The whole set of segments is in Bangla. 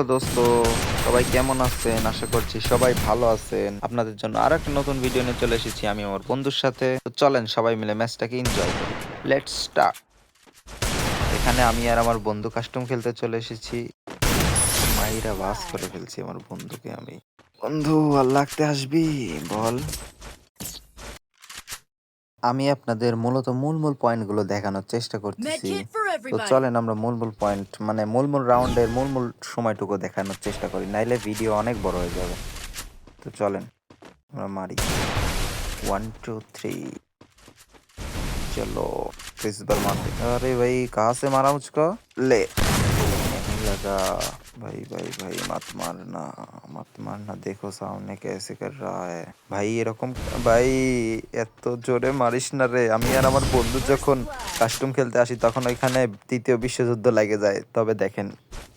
হ্যালো দোস্ত, সবাই কেমন আছেন? আশা করছি সবাই ভালো আছেন। আপনাদের জন্য আর একটা নতুন ভিডিও নিয়ে চলে এসেছি আমি আমার বন্ধুর সাথে। তো চলেন, সবাই মিলে ম্যাচটাকে এনজয় করি। লেটস স্টার্ট এখানে আমি আর আমার বন্ধু কাস্টম খেলতে চলে এসেছি। মাইরা বাস করে ফেলছি আমার বন্ধুকে আমি। বন্ধু, আর লাগতে আসবি? বল। আমি আপনাদের মূলত মূল মূল পয়েন্টগুলো দেখানোর চেষ্টা করতেছি Medkit for তো everybody. চলেন আমরা মূল মূল পয়েন্ট মানে মূল মূল রাউন্ডের মূল মূল সময়টুকু দেখানোর চেষ্টা করি নাইলে ভিডিও অনেক বড় হয়ে যাবে তো চলেন আমরা মারি ওয়ান टू थ्री चलो इस बार मारते अरे भाई कहाँ से मारा मुझको ले नहीं लगा भाई भाई भाई मत मारना मत मारना देखो सामने कैसे कर रहा है ভাই এরকম ভাই এত জোরে মারিস না রে আমি আর আমার বন্ধু যখন কাস্টম খেলতে আসি তখন ওইখানে তৃতীয় বিশ্বযুদ্ধ লাগে যায় তবে দেখেন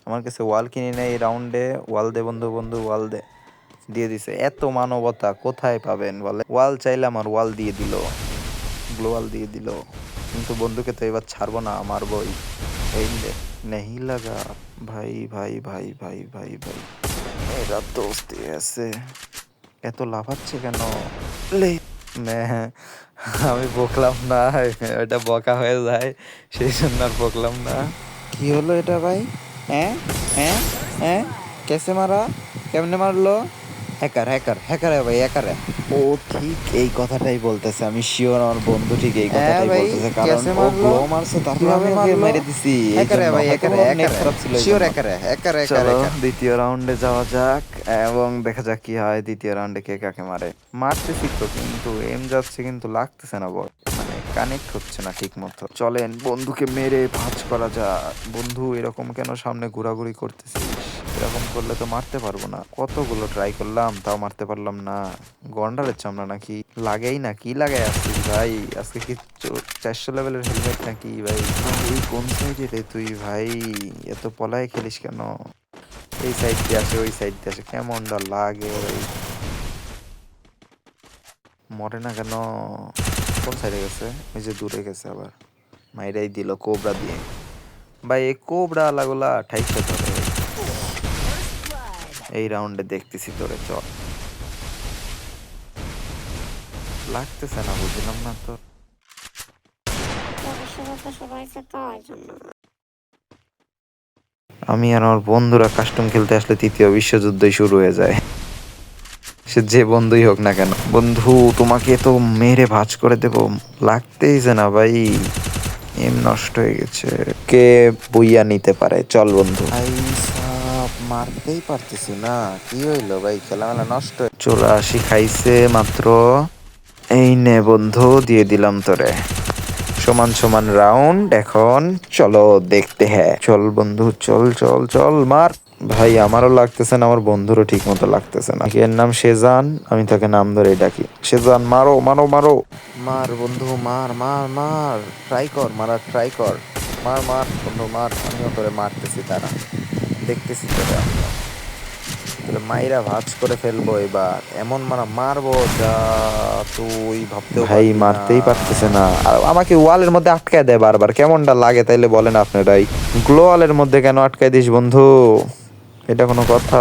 আমার কাছে ওয়াল কিনে নেই এই রাউন্ডে ওয়াল দে বন্ধু বন্ধু ওয়াল দে দিয়ে দিছে এত মানবতা কোথায় পাবেন বলে ওয়াল চাইলে আমার ওয়াল দিয়ে দিল গ্লোয়াল দিয়ে দিল কিন্তু বন্ধুকে তো এবার ছাড়বো না মারবই এই নেই লাগা ভাই ভাই ভাই ভাই ভাই ভাই এরা দোস্তি আছে এত লাফাচ্ছে কেন আমি বকলাম না এটা বকা হয়ে যায় সেই জন্য আর বকলাম না কি হলো এটা ভাই হ্যাঁ হ্যাঁ হ্যাঁ কেসে মারা কেমনে মারলো হ্যাকার হ্যাকার হ্যাকার ভাই হ্যাকার ও ঠিক এই কথাটাই বলতেছে আমি শিওর আমার বন্ধু ঠিক এই কথাটাই বলতেছে কারণ ও? গ্লো মারছে তারপর আমি ওকে মেরে দিছি হ্যাকারে। ভাই হ্যাকারে এই শিওর। হ্যাকারে হ্যাকারে হ্যাকারে দ্বিতীয় রাউন্ডে যাওয়া যাক এবং দেখা যাক কি হয় দ্বিতীয় রাউন্ডে কে কাকে মারে। মারতেছি তো কিন্তু এম যাচ্ছে কিন্তু লাগতেছে না বল মানে কানেক্ট হচ্ছে না ঠিক মতো চলেন বন্ধুকে মেরে ভাঁজ করা যাক। বন্ধু এরকম কেন সামনে ঘোরাঘুরি করতেছিস? এরকম করলে তো মারতে পারব না। কতগুলো ট্রাই করলাম, তাও মারতে পারলাম না। গন্ডারের চামড়া নাকি লাগেই না, কি লাগাই আসছিস ভাই? আজকে কি চারশো লেভেলের হেলমেট নাকি ভাই? এই কোন সাইডে রে তুই ভাই? এত পলায় খেলিস কেন? এই সাইড দিয়ে আসে, ওই সাইড দিয়ে আসে কেমনটা লাগে ভাই? মরে না কেন? কোন সাইডে গেছে? ওই যে দূরে গেছে আবার। মাইরাই দিল কোবরা দিয়ে। ভাই, এই কোবরা আলাগুলা ঠাইশো ধরে। এই রাউন্ডে দেখতেছি তোরে, চল। লাগতেছে না, বুঝলাম না তো বিশ্বযুদ্ধ শুরু হয়েছে তো ওই জন্য আমি আর আমার বন্ধুরা কাস্টম খেলতে আসলে তৃতীয় বিশ্বযুদ্ধই শুরু হয়ে যায়। সে যে বন্ধুই হোক না কেন। বন্ধু, তোমাকে তো মেরে ভাঁজ করে দেব। লাগতেই যে না ভাই। এম নষ্ট হয়ে গেছে। কে বইয়া নিতে পারে? চল বন্ধু। মারতেই পারতেছি না। কি হইল ভাই? খেলামেলা নষ্ট চলে আসি খাইছে মাত্র। এই নে বন্ধু দিয়ে দিলাম তোরে। সমান সমান রাউন্ড এখন চলো দেখতে হ্যাঁ। চল বন্ধু চল চল চল মার। ভাই আমারও লাগতেছে না আমার বন্ধুরও ঠিক মতো লাগতেছে না। এর নাম সেজান আমি তাকে নাম ধরে ডাকি। সেজান মারো মারো মারো। মার বন্ধু মার মার মার। ট্রাই কর মারার ট্রাই কর। মার মার বন্ধু মার। আমিও তোরে মারতেছি তারা দেখতেছি তোরে আমরা। তাহলে মাইরা ভাজ করে ফেলব এবার। এমন মারা মারবো যা তুই ভাবতে ভাই মারতেই পারতেছে না। আর আমাকে ওয়ালের মধ্যে আটকায় দেয় বারবার। কেমনটা লাগে তাইলে বলেন আপনারাই। গ্লো ওয়ালের মধ্যে কেন আটকায় দিস বন্ধু? এটা কোনো কথা।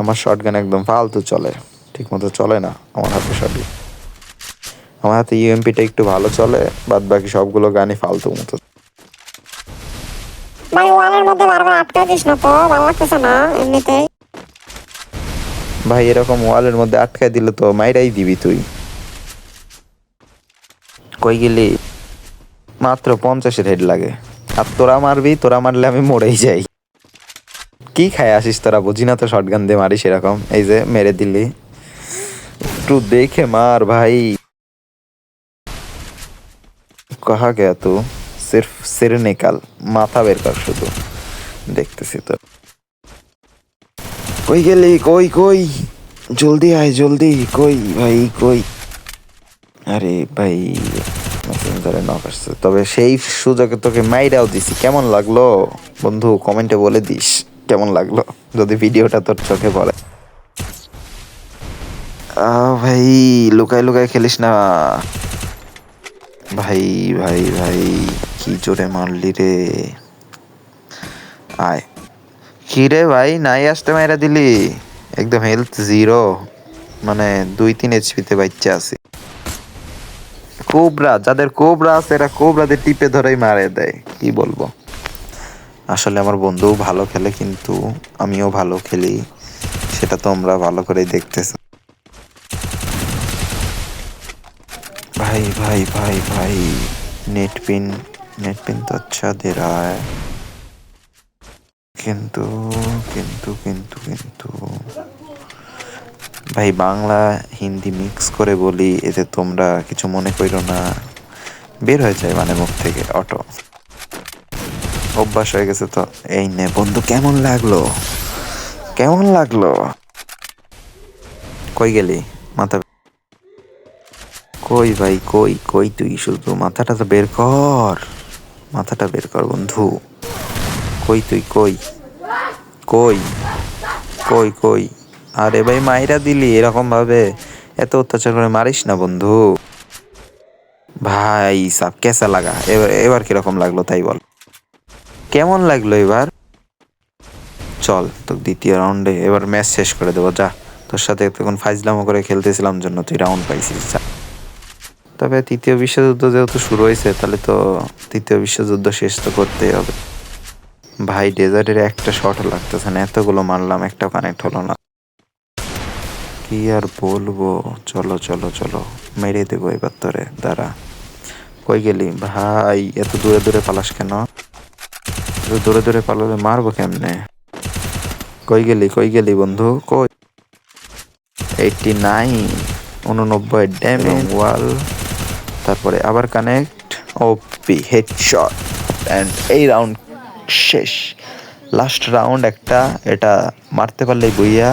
আমার শর্টগান একদম ফালতু চলে। ঠিক মতো চলে না আমার হাতে শর্টগান আমার হাতে ইউএমপিটা একটু ভালো চলে বাদ বাকি সবগুলো গানই ফালতু মতো ভাই, ওয়ালের মধ্যে বারবার আটকা দিস না তো? ভালো লাগতেছে না এমনিতেই। ভাই, এরকম ওয়ালের মধ্যে আটকায় দিলে তো মাইরাই দিবি তুই। কই গেলি? মাত্র পঞ্চাশের হেড লাগে। আর তোরা মারবি, তোরা মারলে আমি মরেই যাই। কি খায় আসিস তোরা, বুঝি না তো শটগান দিয়ে মারিস এরকম? এই যে, মেরে দিলি। একটু দেখে মার ভাই। কহা গেয়া তু সির্ফ সির মাথা বের কর শুধু। দেখতেছি তো। কই গেলি? কই কই? জলদি আয়, জলদি। কই ভাই, কই? আরে ভাই মেসেঞ্জারে নক আসছে। তবে সেই সুযোগে তোকে মাইরাও দিছি। কেমন লাগল? বন্ধু, কমেন্টে বলে দিস। কেমন লাগল? যদি ভিডিওটা তোর চোখে পড়ে। ভাই লুকাই লুকাই খেলিস না। ভাই ভাই ভাই, কি জোরে মারলি রে? আয়। কিরে ভাই, নাই আসতে মাইরা দিলি? একদম হেলথ জিরো মানে দুই, তিন এইচপিতে বাচ্চা আছে। কোবরা, যাদের কোবরা আছে, এরা কোবরাদের টিপে ধরেই মারে দেয়। কি বলব? আসলে আমার বন্ধুও ভালো খেলে, কিন্তু আমিও ভালো খেলি। সেটা তোমরা ভালো করেই দেখতেছো। भाई भाई भाई भाई नेट पिन नेट पिन तो अच्छा दे रहा है কিন্তু কিন্তু কিন্তু কিন্তু ভাই বাংলা হিন্দি মিক্স করে বলি এতে তোমরা কিছু মনে করো না বের হয়ে যায় মানে মুখ থেকে অটো অভ্যাস হয়ে গেছে তো এই নে বন্ধু কেমন লাগলো কেমন লাগলো কই গেলি মাথা কই ভাই, কই কই তুই? শুধু মাথাটা তো বের কর। মাথাটা বের কর, বন্ধু। কই তুই, কই? কই? কই কই? আরে ভাই, মাইরা দিলি এরকম ভাবে এত অত্যাচার করে মারিস না, বন্ধু। ভাই সাব কেসা লাগা। এবার এবার কীরকম লাগল তাই বল। কেমন লাগল এবার? চল তো দ্বিতীয় রাউন্ডে এবার ম্যাচ শেষ করে দেবো, যা। তোর সাথে তখন ফাইজলামো করে খেলতেছিলাম জন্য তুই রাউন্ড পাইছিস, যা। তবে তৃতীয় বিশ্বযুদ্ধ যেহেতু শুরু হয়েছে তাহলে তো তৃতীয় বিশ্বযুদ্ধ শেষ তো করতেই হবে। ভাই ডেজার্টের একটা শট লাগতেছে না এতগুলো মারলাম একটা কানেক্ট হলো না। কি আর বলব? চলো চলো চলো মেরে দেবো এবার তোরে দাঁড়া। কই গেলি? ভাই এত দূরে দূরে পালাস কেন? এত দূরে দূরে পালালে মারবো কেমনে? কই গেলি? কই গেলি বন্ধু? কই? এইটটি নাইন উননব্বই ড্যামেজ ওয়াল তারপরে আবার কানেক্ট ওপি হেডশট অ্যান্ড এই রাউন্ড শেষ। লাস্ট রাউন্ড একটা, এটা মারতে পারলে বইয়া,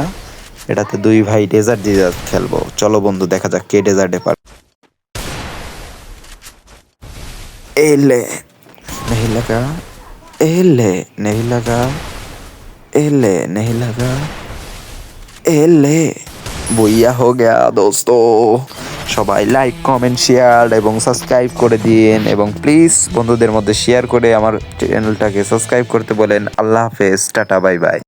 এটাতে দুই ভাই ডেজার্ট ডেজার্ট খেলব। চলো বন্ধু, দেখা যাক কে ডেজার্টে পার। এলে নেহি লাগা এলে নেহি লাগা এলে নেহি লাগা এলে, বইয়া হো গেয়া দোস্তো। সবাই লাইক কমেন্ট শেয়ার এবং সাবস্ক্রাইব করে দিন এবং প্লিজ বন্ধুদের মধ্যে শেয়ার করে আমার চ্যানেলটাকে সাবস্ক্রাইব করতে বলেন। আল্লাহ হাফেজ, টাটা বাই বাই